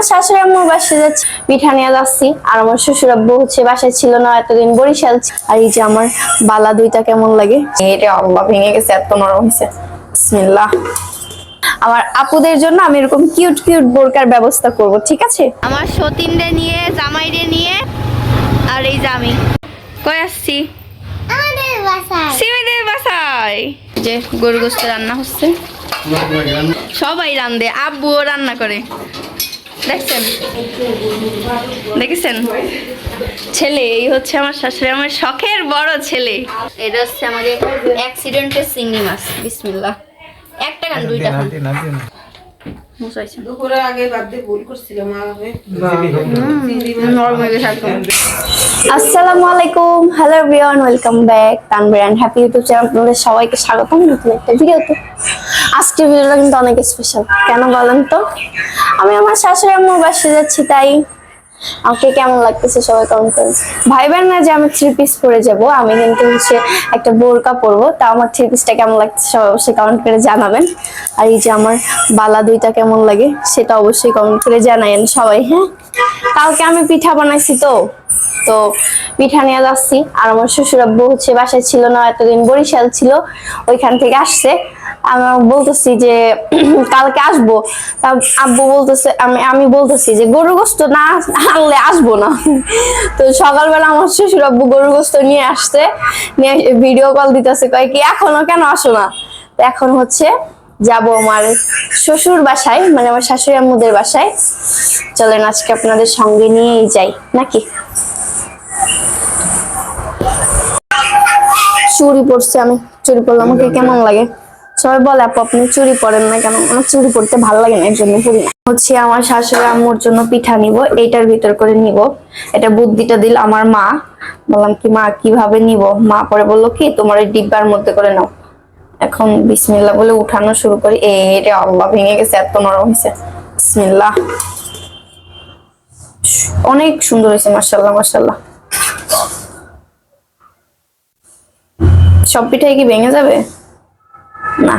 আমার শাশুড়ি আম্মুর বাসায় যাচ্ছি। পিঠা নিয়ে যাচ্ছি। আর আমার শ্বশুর আব্বু হচ্ছে বাসায় ছিল না এতদিন বরিশাল। আর এই যে আমার বালা দুইটা কেমন লাগে? এটা আল্লাহ ভেঙে গেছে এত নরম হয়েছে। বিসমিল্লাহ। আমার আপুদের জন্য আমি এরকম কিউট কিউট বোরকার ব্যবস্থা করব ঠিক আছে? আমার সতীনরে নিয়ে জামাইরে নিয়ে আর এই যে আমি। কই আসছি? আমাদের বাসায়। সিমিদের বাসায়। যে গরু গোস্ত রান্না হচ্ছে। সবাই রান্ধে আব্বুও রান্না করে। দেখছেন? দেখেছেন? ছেলে এই হচ্ছে আমার শাশুড়ি আমার শখের বড় ছেলে। এটা হচ্ছে আমাদের অ্যাক্সিডেন্টের চিংড়ি মাছ বিসমিল্লাহ। একটা গান দুইটা আসসালামু আলাইকুম। Hello everyone welcome back Tanvir and happy YouTube channel আপনাদের সবাইকে স্বাগতম। নতুন একটা ভিডিওতে আজকের ভিডিওটা কিন্তু অনেক স্পেশাল কেন বলেন তো? আমি আমার শাশুড়ি আম্মুর বাসে যাচ্ছি, তাই। আমাকে কেমন লাগতেছে সবাই কমেন্ট করেন ভাইবেন না যে আমি থ্রি পিস পরে যাব, আমি কিন্তু হচ্ছে একটা বোরকা পরবো তা আমার থ্রি পিসটা কেমন লাগছে সবাই অবশ্যই কমেন্ট করে জানাবেন। আর এই যে আমার বালা দুইটা কেমন লাগে, সেটা অবশ্যই কমেন্ট করে জানাইন সবাই হ্যাঁ? কালকে আমি পিঠা বানাইছি তো তো পিঠা নিয়ে যাচ্ছি। আর আমার শ্বশুর আব্বু হচ্ছে বাসায় ছিল না, এতদিন বরিশাল ছিল, ওইখান থেকে আসছে। আমি বলতেছি যে, কালকে আসব। তা আব্বু বলতেছে, আমি আমি বলতেছি যে গরু গোস্ত না আনলে আসব না। তো সকালবেলা আমার শ্বশুর আব্বু গরু গোস্ত নিয়ে আসছে, নিয়ে ভিডিও কল দিতেছে, কয় কি, এখনও কেন আসো না? তো এখন হচ্ছে যাব আমার শ্বশুর বাসায় মানে আমার শাশুড়ি আম্মুদের বাসায়। চলেন, আজকে আপনাদের সঙ্গে নিয়েই যাই, নাকি? চুরি পড়ছে আমি, চুরি পরলে আমাকে কেমন লাগে? সবাই বলে, আপু, আপনি চুড়ি পরেন না কেন? আমার চুড়ি পরতে ভালো লাগে না, এর জন্য পরি না। হচ্ছে আমার শাশুড়ি আম্মুর জন্য পিঠা নিব, এইটার ভিতর করে নিব। এটা বুদ্ধিটা দিল আমার মা। বললাম কি, মা, কীভাবে নিব? মা পরে বলল কি, তোমার এই ডিব্বার মধ্যে করে নাও। এখন বিসমিল্লা বলে উঠানো শুরু করি। এটা আল্লাহ ভেঙে গেছে, এত নরম হয়েছে। বিসমিল্লা অনেক সুন্দর হয়েছে মার্শাল্লাহ মার্শাল্লাহ সব পিঠাই কি ভেঙে যাবে? না।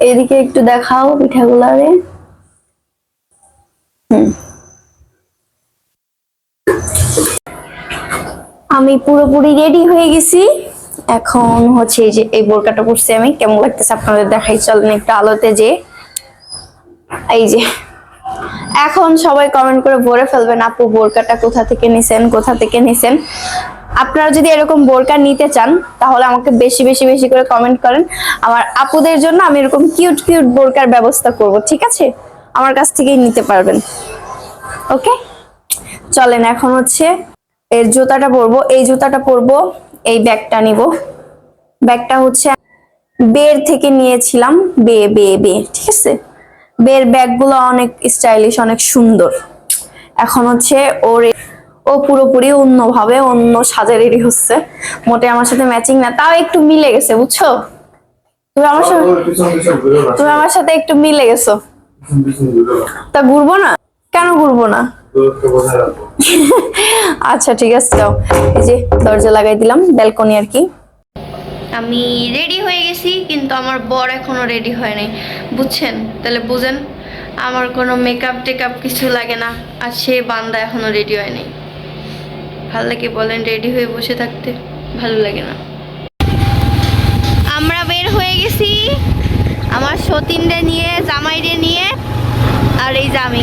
এদিকে একটু দেখাও পিঠাগুলারে। হুম। আমি পুরোপুরি রেডি হয়ে গেছি। এখন হচ্ছে এই যে এই বোরকাটা পরছি আমি। কেমন লাগতেছে আপনাদের দেখাই? চলেন একটু আলোতে যে। এই যে। এখন সবাই কমেন্ট করে ভরে ফেলবেন, আপু, বোরকাটা কোথা থেকে নিছেন? কোথা থেকে নিছেন? আপনারা যদি এরকম বোরকা নিতে চান, তাহলে আমাকে বেশি বেশি বেশি করে কমেন্ট করেন। আমার আপুদের জন্য আমি এরকম কিউট কিউট বোরকার ব্যবস্থা করব, ঠিক আছে? আমার কাছ থেকেই নিতে পারবেন। ওকে চলেন, এখন হচ্ছে এর জুতাটা পরবো। এই জুতাটা পরবো, এই ব্যাগটা নিব। ব্যাগটা হচ্ছে বের থেকে নিয়েছিলাম বে বে বে ঠিক আছে? বের ব্যাগগুলো অনেক স্টাইলিশ অনেক সুন্দর। এখন হচ্ছে ওর ও পুরোপুরি অন্যভাবে অন্য সাজে রেডি হচ্ছে। মোটে আমার সাথে ম্যাচিং না তাও একটু মিলে গেছে বুঝছ? তুমি আমার সাথে তুমি আমার সাথে একটু মিলে গেছো। তা ঘুরবো না? কেন ঘুরবো না? আচ্ছা ঠিক আছে যাও। এই যে দরজা লাগাই দিলাম ব্যালকনি আর কি। আমি রেডি হয়ে গেছি কিন্তু আমার বর এখনও রেডি হয় নাই। বুঝছেন? তাহলে বুঝেন আমার কোনো মেকআপ টেকআপ কিছু লাগে না আর সে বান্দা এখনও রেডি হয় নাই। ভালো লাগে বলেন রেডি হয়ে বসে থাকতে ভালো লাগে না। আমরা বের হয়ে গেছি আমার সতীনরে নিয়ে জামাইরে নিয়ে আর এই জামি আমি।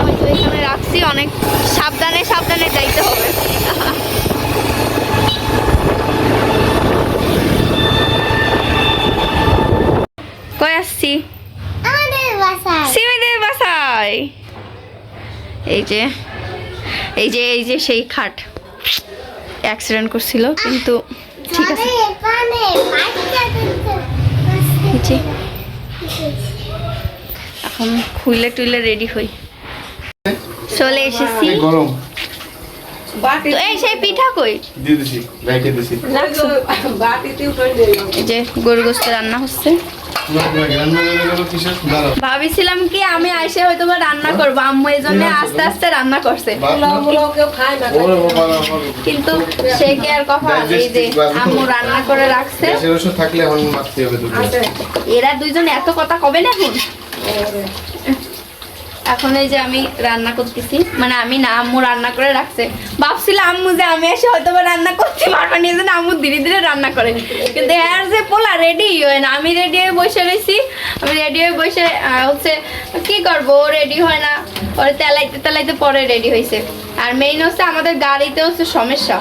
আমি তো এখানে রাখছি অনেক সাবধানে সাবধানে যাইতে হবে। কই আসছি? আমাদের বাসায়। সিমিদের বাসায়। এই যে এই যে এই যে সেই খাট। অ্যাক্সিডেন্ট করছিল কিন্তু ঠিক আছে। এখন খুইলে টুইলে রেডি হই। চলে এসেছি। গরম। এই সেই পিঠা কই? এই যে গরু গোস্ত রান্না হচ্ছে। ভাবিছিলাম কি আমি আইসে হয়তো বা রান্না করব। আম্মু এই জন্য আস্তে আস্তে রান্না করছে। কিন্তু সে কি আর কথা? এই যে আম্মু রান্না করে রাখছে। এরা দুইজন এত কথা কবে না এখন? এখন এই যে আমি রান্না করতেছি। মানে আমি না, আম্মু রান্না করে রাখছে। ভাবছিলাম, আম্মু যে আমি এসে হয়তো বা রান্না করতে পারব না, এই জন্য আম্মু ধীরে ধীরে রান্না করে। কিন্তু হ্যাঁ যে পোলা রেডি হয় না, আমি রেডি হয়ে বসে রয়েছি আমি রেডি হয়ে বসে হচ্ছে, কি করব রেডি হয় না। পরে তেলাইতে তেলাইতে পরে রেডি হয়েছে আর মেইন হচ্ছে আমাদের গাড়িতে হচ্ছে সমস্যা।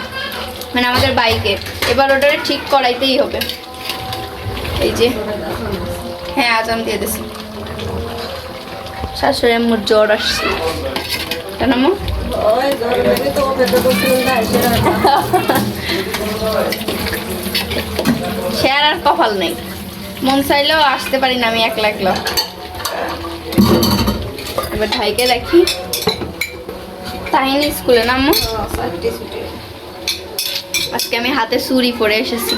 মানে আমাদের বাইকে এবার ওটা ঠিক করাইতেই হবে। এই যে হ্যাঁ আজ আমি দিয়ে দিছি। শাশুড়ি আম্মুর জ্বর আসছে। কেন সেটা সে আর কপাল নেই। মন চাইলেও আসতে পারি না আমি একলা একলা। এবার ভাইকে রাখি তাহিনী স্কুলে না আম্মু? চারটে ছুটি আজকে আমি হাতে চুরি পরে এসেছি।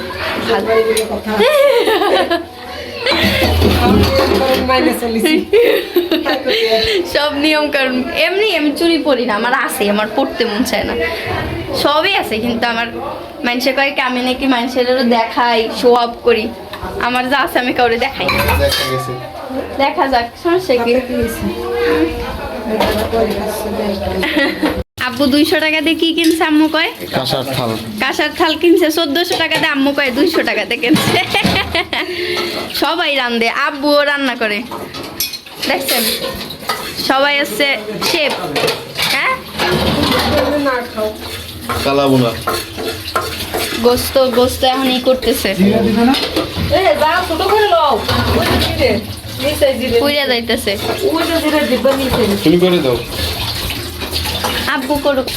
সব নিয়ম কারণ এমনি আমি চুরি পড়ি না আমার আছে আমার পড়তে মন চায় না। সবই আছে কিন্তু আমার মানুষের কয়েক আমি নাকি মানুষেরও দেখাই শো অফ করি। আমার যা আছে আমি কাউরে দেখাই দেখা যাক সমস্যা কি? আব্বু দুইশো টাকা দিয়ে কি কিনছে আম্মু কয়? কাঁসার থাল। কাঁসার থাল কিনছে চোদ্দশো টাকা দিয়ে আম্মু কয় দুইশো টাকা দিয়ে কিনছে। সবাই রান্ধে আব্বুও রান্না করে। দেখছেন? সবাই হচ্ছে শেফ। হ্যাঁ? কালাবুনা। গোস্ত গোস্ত এখন ই করতেছে। এ যা ছোট করে লও ওই যে জিরে নিচে জিরে। পুইরা যাইতেছে। ওই যে জিরে ডিব্বা নিচে। তুমি করে দাও। আব্বু করুক।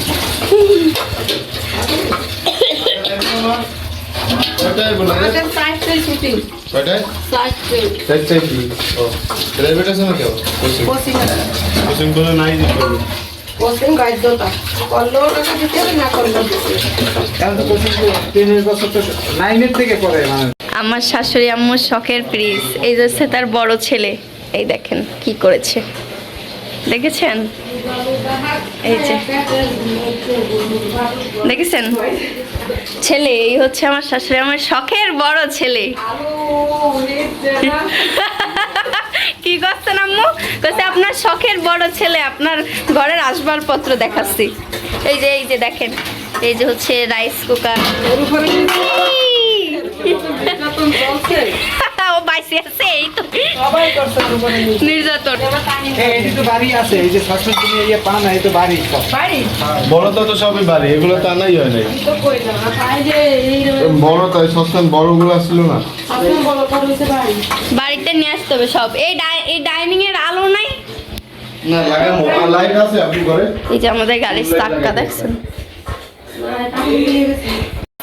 মানে। আমার শাশুড়ি আম্মুর শখের প্রিজ এই যে হচ্ছে তার বড় ছেলে। এই দেখেন কি করেছে। দেখেছেন? এই যে। দেখেছেন? ছেলে এই হচ্ছে আমার শাশুড়ি আমার শখের বড় ছেলে। কি করছেন আম্মু? কইছে আপনার শখের বড় ছেলে আপনার ঘরের আসবাবপত্র দেখাচ্ছি। এই যে এই যে দেখেন। এই যে হচ্ছে রাইস কুকার বাইসে আছে এই তো সবাই করছে নির্যাতন। এই তো বাড়ি আছে এই যে সবসময় তুমি না এই তো বাড়ি বাড়ি? বড় তো তো সবই বাড়ি এগুলো তা নাই হয় নাই। তো কই না তাই যে এই বড় সস্তান বড়গুলো আসছিল না। আপনি বলো তো হইছে বাড়ি বাড়িতে নিয়ে আসতে হবে সব। এই ডাই- এই ডাইনিং এর আলো নাই? না লাগানো লাইট আছে আপনি ঘরে। এই যে আমাদের গাড়ির চাক্কা দেখছেন।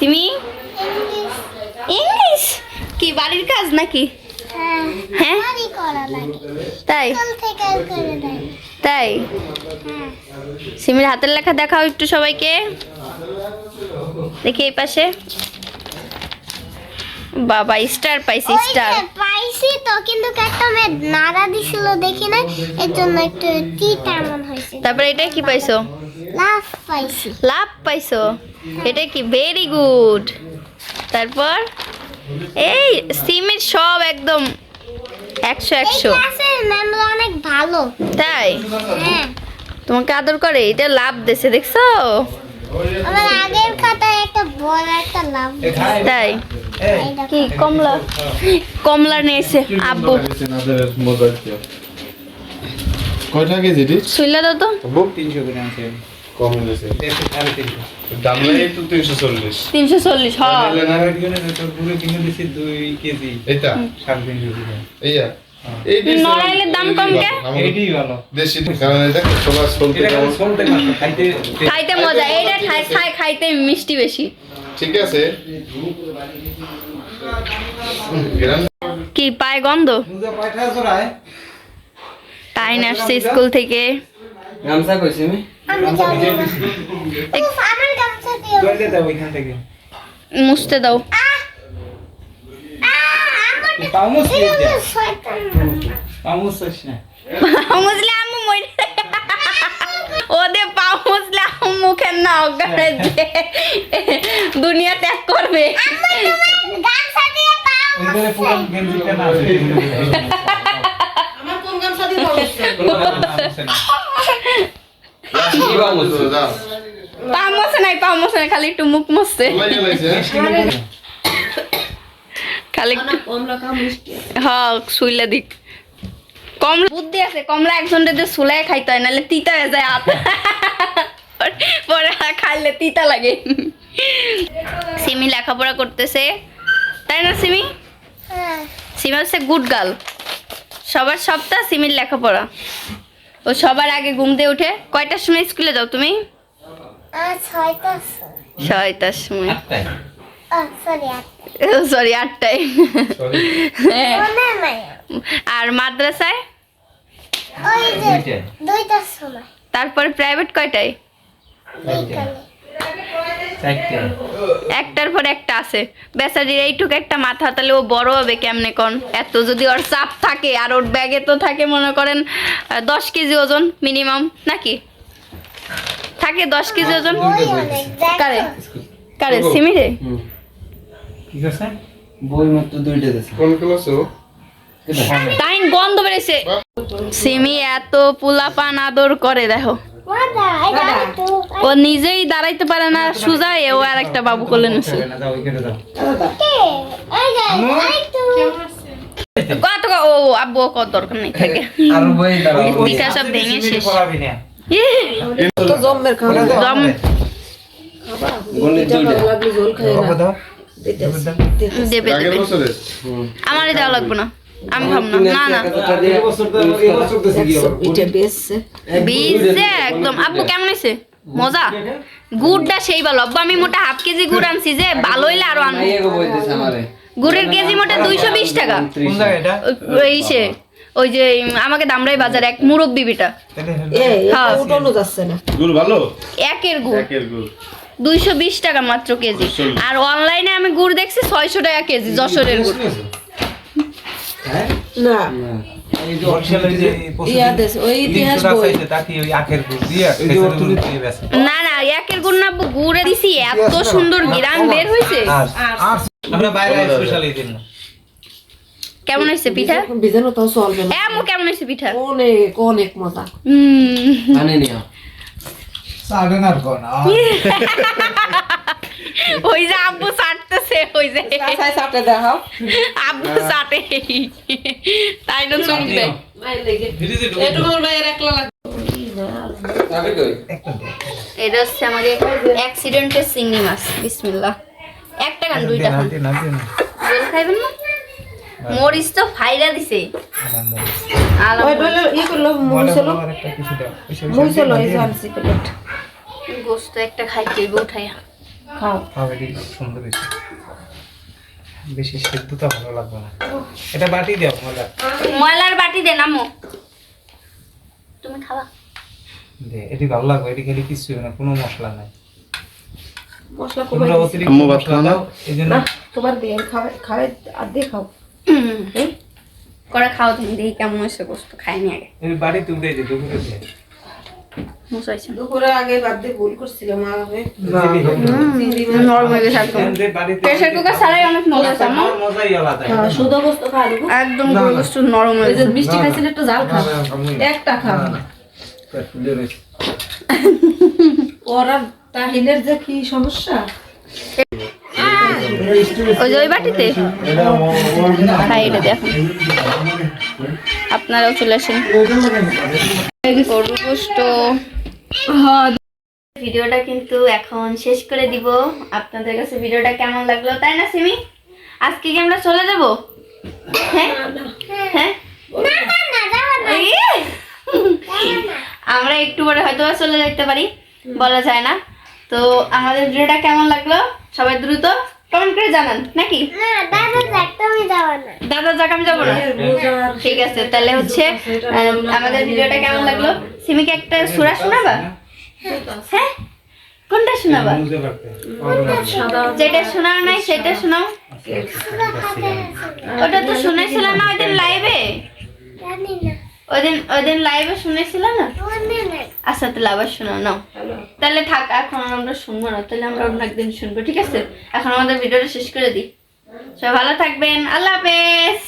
তুমি? ইংলিশ? কি বাড়ির কাজ নাকি? হ্যাঁ? তাই? তাই? সিমির হাতের লেখা দেখাও একটু সবাইকে। দেখি এই পাশে। বাবা স্টার পাইছি স্টার পাইছি তো কিন্তু একটা মেয়ে নাড়া দিছিল দেখি না এর জন্য একটু টিট এমন হয়েছে। তারপরে এটা কি পাইছো? লাভ পাইছি। লাভ পাইছো। এটা কি? ভেরি গুড তারপর? এই সিমের সব একদম একশো একশো। অনেক ভালো। তাই? হ্যাঁ। তোমাকে আদর করে এটা লাভ দেছে দেখছ? আমার আগের খাতায় একটা বড় একটা লাভ তাই? কি কমলা? কমলা নিয়েছে আব্বু। কয়টা কেজি রে? শুইলা দাও তো। বুক তিনশো করে আছে কম হয়েছে তিনশো। চল্লিশ। তিনশো চল্লিশ হ নারায়ণ গণের তোর পুরো কিনে দিছি দুই কেজি। এইটা? সাড়ে তিনশো এইয়া? নড়াইলের দাম কম কে? আমাদের ভালো। দেশি কারণ এটা সবার চলতে এটা কেমন? চলতে না খাইতে খাইতে মজা এটা খাই খাই খাইতে মিষ্টি বেশি। ঠিক আছে। কি পায় গন্ধ? তাই না আসছে স্কুল থেকে। গামছা কইছি আমি। মুছতে দাও। ওদের পা মুসলে আম্মু মুখের না দুনিয়া ত্যাগ করবে। পাও আমার পা মশে নাই পা মশে নাই খালি একটু মুখ মশছে খালি হ্যাঁ শুইলে দিক। কমলা বুদ্ধি আছে কমলা একজন দিয়ে সুলাই খাইতে হয় নাহলে তিতা হয়ে যায় হাত। পরে খাইলে তিতা লাগে। সিমি লেখাপড়া করতেছে। তাই না সিমি হ্যাঁ। সিমি হচ্ছে গুড গার্ল সবার সপ্তাহ সিমির লেখাপড়া। ও সবার আগে ঘুম দিয়ে উঠে। কয়টার সময় স্কুলে যাও তুমি? ছয়টার সময়। সরি সরি আটটায়? হ্যাঁ। আর মাদ্রাসায়? তারপরে প্রাইভেট কয়টায়? একটার পর একটা আছে। বেচারির এইটুকু একটা মাথা তাহলে ও বড় হবে কেমনে কোন? এত যদি ওর চাপ থাকে আর ওর ব্যাগে তো থাকে মনে করেন দশ কেজি ওজন মিনিমাম নাকি? থাকে দশ কেজি ওজন? কারে? কারে বই মাত্র দুইটা কোন ক্লাসে তাই গন্ধ বেড়েছে। সিমি এত পোলাপান আদর করে দেখো। ও নিজেই দাঁড়াইতে পারে না সুজা ও আর একটা বাবু করলে নিছে। কত ও আব্বু কত দরকার নেই থাকে। আর পিঠা সব ভেঙে শেষ। বছরে আমারই দেওয়া লাগবে না। আমি ভাব না না। এটা বেশছে বীজ যে একদম। আব্বু কেমন হয়েছে? মজা? গুড়টা সেই ভালো। আব্বু আমি মোটা হাফ কেজি গুড় আনছি যে ভালো হইলে আরও আনব। গুড়ের কেজি মোটা দুইশো বিশ টাকা। ওই- সে ওই যে আমাকে দামরাই বাজার এক মুরব্বি বিটা। এ হ্যাঁ। উঠানো যাচ্ছে না। গুড় ভালো? একের গুড়। দুইশো বিশ টাকা মাত্র কেজি। আর অনলাইনে আমি গুড় দেখছি ছয়শো টাকা কেজি যশোরের গুড়। হ্যাঁ না না এই যে বরিশালের যে ইয়া দেশ, ওই ইতিহাস বই। তাকে ওই আখের গুড় দিয়ে এই অর্থনীতি- গুড় দিয়ে বেচে। না না একের গুড় না গুড়ে দিছি এত সুন্দর গিরান বের হয়েছে আর আর আমরা বাইরে স্পেশাল এই দিন কেমন হয়েছে পিঠা বিজানো তাও চলবে না এমন কেমন হয়েছে পিঠা অনেক অনেক মজা হুম আনে নিও সাড়েন আর কোন ওই যে আব্বু ওই যে চাটে দেখাও আব্বু চাটে তাই না তবে কই এটা হচ্ছে আমাদের অ্যাক্সিডেন্টের চিংড়ি মাছ বিসমিল্লাহ। একটা গান দুইটা খান জল খাইবেন না মরিচ তো ফাইরা দিছে। প্লেট গোস্ত একটা খাইতে উঠাইয়া খাও। সুন্দর হয়েছে। বেশি সেদ্ধটা ভালো লাগবে না। এটা বাটি দাও মজা ময়লার বাটি দে নামো। তুমি খাবা। দে এটি ভালো লাগবে এটি খেলে কিছু না কোনো মশলা নাই। মশলা তোমরা কমাই অতিরিক্ত আম্মু ভাত খাও না? দাও এই জন্য না তোমার দিয়ে আর খাও। করে খাও তুমি দেখি কেমন হয়েছে গোস্ত খাইনি আগে। এই বাড়ি যে দিয়ে দুপুরে দিয়ে একদম। নরম হয়ে গেছে মিষ্টি খাইছিলে একটু জাল খাও একটা খাও ওরা তাহিনের যে কি সমস্যা? ওই যে ওই বাটিতে? খাই এটা দেখুন আপনারাও চলে আসেন। গরু ভিডিওটা কিন্তু এখন শেষ করে দিব। আপনাদের কাছে ভিডিওটা কেমন লাগল তাই না সিমি? আজকে কি আমরা চলে যাব? হ্যাঁ? হ্যাঁ? আমরা একটু পরে হয়তো চলে যেতে পারি বলা যায় না। তো আমাদের ভিডিওটা কেমন লাগল? সবাই দ্রুত কমেন্ট করে জানান নাকি? দাদা যাক আমি যাব না। ঠিক আছে তাহলে হচ্ছে আমাদের ভিডিওটা কেমন লাগল? সিমিকে একটা সুরা শোনাবা? হ্যাঁ? কোনটা শোনাবা? যেটা শোনার নাই সেটা শোনাও। ওটা তো শুনেছিল না ওই দিন লাইভে জানি ওই দিন ওই দিন লাইভে শুনেছিল না? নাই আচ্ছা তাহলে আবার শোনো নাও। তাহলে থাক এখন আমরা শুনব না তাহলে আমরা অন্য একদিন শুনব ঠিক আছে? এখন আমাদের ভিডিওটা শেষ করে দিই। সবাই ভালো থাকবেন আল্লাহ হাফেজ।